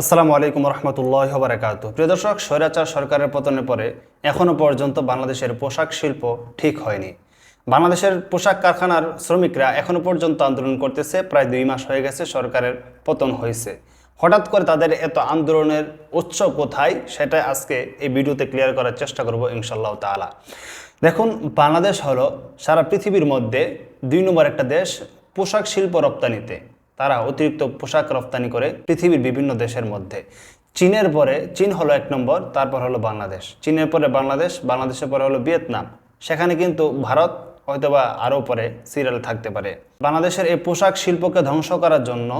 আসসালামু আলাইকুম রহমতুল্লাহ বারাকাতু প্রিয় দর্শক, স্বৈরাচার সরকারের পতনের পরে এখনও পর্যন্ত বাংলাদেশের পোশাক শিল্প ঠিক হয়নি। বাংলাদেশের পোশাক কারখানার শ্রমিকরা এখনও পর্যন্ত আন্দোলন করতেছে, প্রায় দুই মাস হয়ে গেছে সরকারের পতন হয়েছে। হঠাৎ করে তাদের এত আন্দোলনের উৎস কোথায় সেটা আজকে এই ভিডিওতে ক্লিয়ার করার চেষ্টা করব ইনশাল্লাহ তাআলা। দেখুন, বাংলাদেশ হলো সারা পৃথিবীর মধ্যে দুই নম্বর একটা দেশ পোশাক শিল্প রপ্তানিতে। তারা অতিরিক্ত পোশাক রপ্তানি করে পৃথিবীর বিভিন্ন দেশের মধ্যে। চীনের পরে চীন হলো এক নম্বর, তারপর হলো বাংলাদেশ। চীনের পরে বাংলাদেশ, বাংলাদেশের পরে হলো ভিয়েতনাম। সেখানে কিন্তু ভারত হয়তোবা আরও পরে সিরিয়াল থাকতে পারে। বাংলাদেশের এই পোশাক শিল্পকে ধ্বংস করার জন্য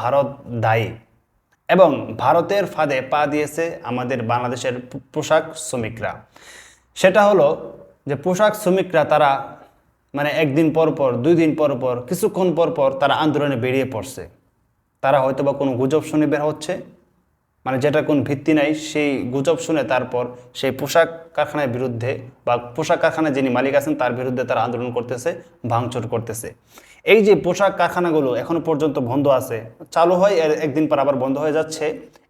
ভারত দায়ী। এবং ভারতের ফাঁদে পা দিয়েছে আমাদের বাংলাদেশের পোশাক শ্রমিকরা। সেটা হলো যে পোশাক শ্রমিকরা তারা মানে একদিন পর পর, দুই দিন পর পর, কিছুক্ষণ পর পর তারা আন্দোলনে বেরিয়ে পড়ছে। তারা হয়তো বা কোনো গুজব শুনে বের হচ্ছে মানে যেটা কোন ভিত্তি নাই, সেই গুজব শুনে তারপর সেই পোশাক কারখানার বিরুদ্ধে বা পোশাক কারখানার যিনি মালিক আছেন, তার বিরুদ্ধে তারা আন্দোলন করতেছে, ভাঙচুর করতেছে। এই যে পোশাক কারখানাগুলো এখনও পর্যন্ত বন্ধ আছে, চালু হয়, এর একদিন পর আবার বন্ধ হয়ে যাচ্ছে।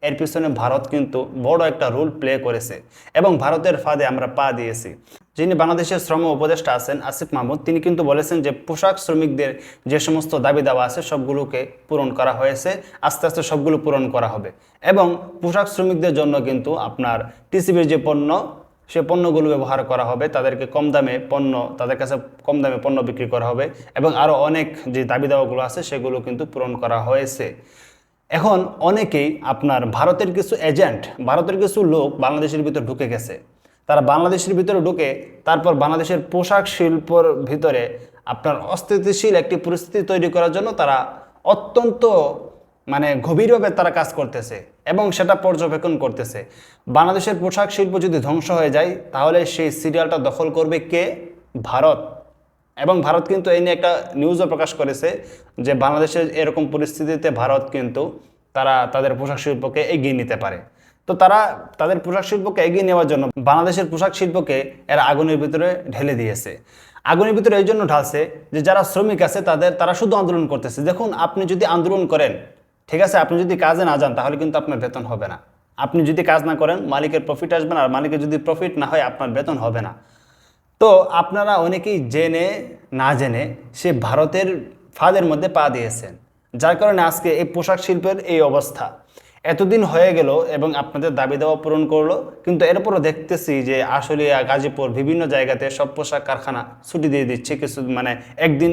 এর পিছনে ভারত কিন্তু বড় একটা রোল প্লে করেছে এবং ভারতের ফাঁদে আমরা পা দিয়েছি। যিনি বাংলাদেশের শ্রম উপদেষ্টা আছেন আসিফ মাহমুদ, তিনি কিন্তু বলেছেন যে পোশাক শ্রমিকদের যে সমস্ত দাবি দাওয়া আছে সবগুলোকে পূরণ করা হয়েছে, আস্তে আস্তে সবগুলো পূরণ করা হবে। এবং পোশাক শ্রমিকদের জন্য কিন্তু আপনার টিসিবির যে পণ্য, সে পণ্যগুলো ব্যবহার করা হবে, তাদেরকে কম দামে পণ্য, তাদের কাছে কম দামে পণ্য বিক্রি করা হবে এবং আরও অনেক যে দাবি দাওয়াগুলো আছে সেগুলো কিন্তু পূরণ করা হয়েছে। এখন অনেকেই আপনার ভারতের কিছু এজেন্ট, ভারতের কিছু লোক বাংলাদেশের ভিতর ঢুকে গেছে। তারা বাংলাদেশের ভিতরে ঢুকে তারপর বাংলাদেশের পোশাক শিল্পর ভিতরে আপনার অস্থিতিশীল একটি পরিস্থিতি তৈরি করার জন্য তারা অত্যন্ত মানে গভীরভাবে তারা কাজ করতেছে এবং সেটা পর্যবেক্ষণ করতেছে। বাংলাদেশের পোশাক শিল্প যদি ধ্বংস হয়ে যায়, তাহলে সেই সিরিয়ালটা দখল করবে কে? ভারত। এবং ভারত কিন্তু এই নিয়ে একটা নিউজও প্রকাশ করেছে যে বাংলাদেশের এরকম পরিস্থিতিতে ভারত কিন্তু তারা তাদের পোশাক শিল্পকে এগিয়ে নিতে পারে। তো তারা তাদের পোশাক শিল্পকে এগিয়ে নেওয়ার জন্য বাংলাদেশের পোশাক শিল্পকে এরা আগুনের ভিতরে ঢেলে দিয়েছে। আগুনের ভিতরে এই জন্য ঢালছে যে যারা শ্রমিক আছে তাদের, তারা শুধু আন্দোলন করতেছে। দেখুন, আপনি যদি আন্দোলন করেন, ঠিক আছে, আপনি যদি কাজে না যান, তাহলে কিন্তু আপনার বেতন হবে না। আপনি যদি কাজ না করেন, মালিকের প্রফিট আসবে না, আর মালিকের যদি প্রফিট না হয়, আপনার বেতন হবে না। তো আপনারা অনেকেই জেনে, না জেনে সে ভারতের ফাঁদের মধ্যে পা দিয়েছেন। যার কারণে আজকে এই পোশাক শিল্পের এই অবস্থা। এতদিন হয়ে গেল এবং আপনাদের দাবি দেওয়া পূরণ করল, কিন্তু এরপরও দেখতেছি যে আসলে গাজীপুর বিভিন্ন জায়গাতে সব পোশাক কারখানা ছুটি দিয়ে দিচ্ছে, কিছু মানে একদিন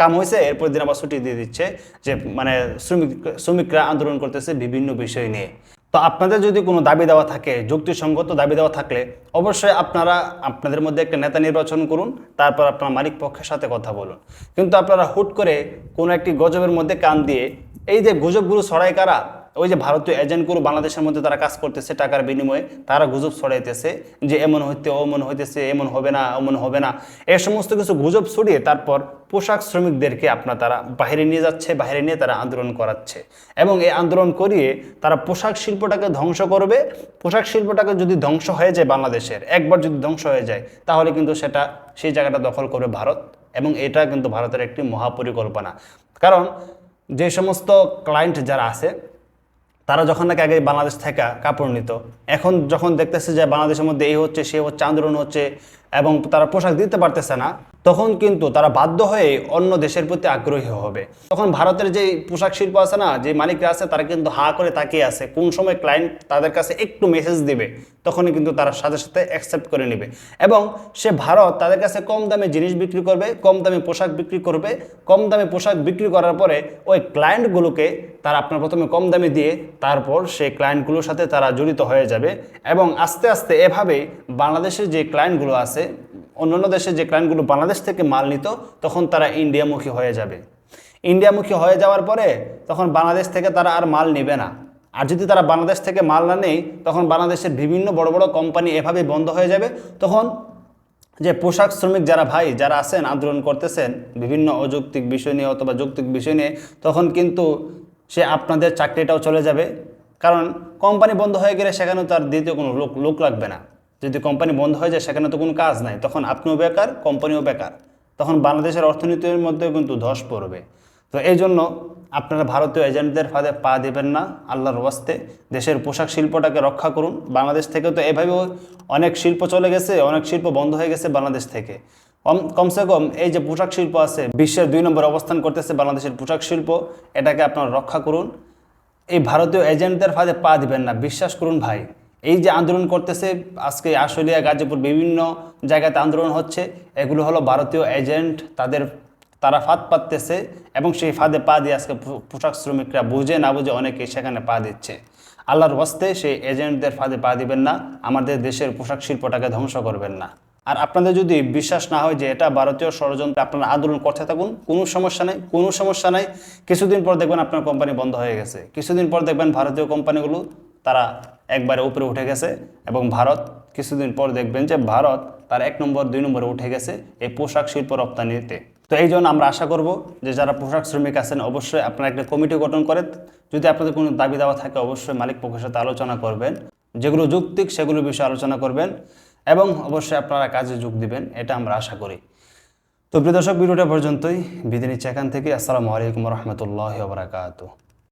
কাম হয়েছে এরপর দিন আবার ছুটি দিয়ে দিচ্ছে যে মানে শ্রমিক, শ্রমিকরা আন্দোলন করতেছে বিভিন্ন বিষয় নিয়ে। তো আপনাদের যদি কোনো দাবি দেওয়া থাকে, যুক্তিসঙ্গত দাবি দেওয়া থাকলে অবশ্যই আপনারা, আপনাদের মধ্যে একটা নেতা নির্বাচন করুন, তারপর আপনার মালিক পক্ষের সাথে কথা বলুন। কিন্তু আপনারা হুট করে কোনো একটি গজবের মধ্যে কান দিয়ে এই যে গুজবগুলো ছড়ায় কারা ওই যে ভারতীয় এজেন্টগুলো বাংলাদেশের মধ্যে তারা কাজ করতেছে টাকার বিনিময়ে, তারা গুজব ছড়াইতেছে যে এমন হইতে অমন হইতেছে, এমন হবে না অমন হবে না। এ সমস্ত কিছু গুজব ছড়িয়ে তারপর পোশাক শ্রমিকদেরকে আপনার তারা বাইরে নিয়ে যাচ্ছে বাইরে নিয়ে তারা আন্দোলন করাচ্ছে। এবং এই আন্দোলন করিয়ে তারা পোশাক শিল্পটাকে ধ্বংস করবে। পোশাক শিল্পটাকে যদি ধ্বংস হয়ে যায় বাংলাদেশের, একবার যদি ধ্বংস হয়ে যায়, তাহলে কিন্তু সেটা, সেই জায়গাটা দখল করবে ভারত। এবং এটা কিন্তু ভারতের একটি মহাপরিকল্পনা। কারণ যে সমস্ত ক্লায়েন্ট যারা আছে তারা যখন নাকি আগে বাংলাদেশ থেকে কাপড় নিত, এখন যখন দেখতেছে যে বাংলাদেশের মধ্যে এই হচ্ছে, সে হচ্ছে, আন্দোলন হচ্ছে এবং তারা পোশাক দিতে পারতেছে না তখন কিন্তু তারা বাধ্য হয়ে অন্য দেশের প্রতি আগ্রহী হবে। তখন ভারতের যে পোশাক শিল্প আছে না, যে মালিকরা আছে, তারা কিন্তু হা করে তাকিয়ে আছে, কোন সময় ক্লায়েন্ট তাদের কাছে একটু মেসেজ দিবে, তখনই কিন্তু তারা সাথে সাথে অ্যাকসেপ্ট করে নেবে। এবং সে ভারত তাদের কাছে কম দামে জিনিস বিক্রি করবে, কম দামে পোশাক বিক্রি করবে, কম দামে পোশাক বিক্রি করার পরে ওই ক্লায়েন্টগুলোকে তারা আপনার প্রথমে কম দামে দিয়ে, তারপর সেই ক্লায়েন্টগুলোর সাথে তারা জড়িত হয়ে যাবে। এবং আস্তে আস্তে এভাবে বাংলাদেশের যে ক্লায়েন্টগুলো আছে অন্যান্য দেশে যে ক্লায়েন্টগুলো বাংলাদেশ থেকে মাল নিত, তখন তারা ইন্ডিয়ামুখী হয়ে যাবে। ইন্ডিয়ামুখী হয়ে যাওয়ার পরে তখন বাংলাদেশ থেকে তারা আর মাল নেবে না। আর যদি তারা বাংলাদেশ থেকে মাল না নেই তখন বাংলাদেশের বিভিন্ন বড় বড় কোম্পানি এভাবে বন্ধ হয়ে যাবে। তখন যে পোশাক শ্রমিক যারা ভাই, যারা আছেন, আন্দোলন করতেছেন, বিভিন্ন অযৌক্তিক বিষয় নিয়ে অথবা যৌক্তিক বিষয় নিয়ে, তখন কিন্তু সে আপনাদের চাকরিটাও চলে যাবে। কারণ কোম্পানি বন্ধ হয়ে গেলে সেখানেও তার দ্বিতীয় কোনো লোক লোক লাগবে না। যদি কোম্পানি বন্ধ হয়ে যায়, সেখানে তো কোনো কাজ নাই। তখন আপনিও বেকার কোম্পানিও বেকার। তখন বাংলাদেশের অর্থনীতির মধ্যে কিন্তু ধস পড়বে। তো এই জন্য আপনারা ভারতীয় এজেন্টদের ফাঁদে পা দিবেন না, আল্লাহর ওয়াস্তে। দেশের পোশাক শিল্পটাকে রক্ষা করুন। বাংলাদেশ থেকে তো এভাবেও অনেক শিল্প চলে গেছে, অনেক শিল্প বন্ধ হয়ে গেছে বাংলাদেশ থেকে। কম, কমসে কম এই যে পোশাক শিল্প আছে, বিশ্বের দুই নম্বর অবস্থান করতেছে বাংলাদেশের পোশাক শিল্প, এটাকে আপনারা রক্ষা করুন। এই ভারতীয় এজেন্টদের ফাঁদে পা দিবেন না, বিশ্বাস করুন ভাই। এই যে আন্দোলন করতেছে, আজকে আশুলিয়া, গাজীপুর বিভিন্ন জায়গাতে আন্দোলন হচ্ছে। এগুলো হলো ভারতীয় এজেন্ট, তাদের, তারা ফাঁদ পাততেছে এবং সেই ফাঁদে পা দিয়ে আজকে পোশাক শ্রমিকরা বুঝে না বুঝে অনেকে সেখানে পা দিচ্ছে। আল্লাহর হস্তে সেই এজেন্টদের ফাঁদে পা দিবেন না, আমাদের দেশের পোশাক শিল্পটাকে ধ্বংস করবেন না। আর আপনাদের যদি বিশ্বাস না হয় যে এটা ভারতীয় ষড়যন্ত্র আপনারা আন্দোলন করতে থাকুন, কোনো সমস্যা নেই, কোনো সমস্যা নাই। কিছুদিন পর দেখবেন আপনার কোম্পানি বন্ধ হয়ে গেছে। কিছুদিন পর দেখবেন ভারতীয় কোম্পানিগুলো, তারা একবারে উপরে উঠে গেছে এবং ভারত কিছুদিন পর দেখবেন যে ভারত তার এক নম্বর, দুই নম্বরে উঠে গেছে এই পোশাক শিল্প রপ্তানিতে। তো এই জন্য আমরা আশা করব যে যারা পোশাক শ্রমিক আছেন, অবশ্যই আপনারা একটা কমিটি গঠন করে যদি আপনাদের কোনো দাবি দাওয়া থাকে, অবশ্যই মালিক পক্ষের সাথে আলোচনা করবেন। যেগুলো যৌক্তিক সেগুলো বিষয়ে আলোচনা করবেন এবং অবশ্যই আপনারা কাজে যোগ দিবেন, এটা আমরা আশা করি। তো প্রিয় দর্শক, ভিডিওটা পর্যন্তই। বিদায় নিচ্ছি এখান থেকে। আসসালামু আলাইকুম রহমতুল্লাহ বারাকাতু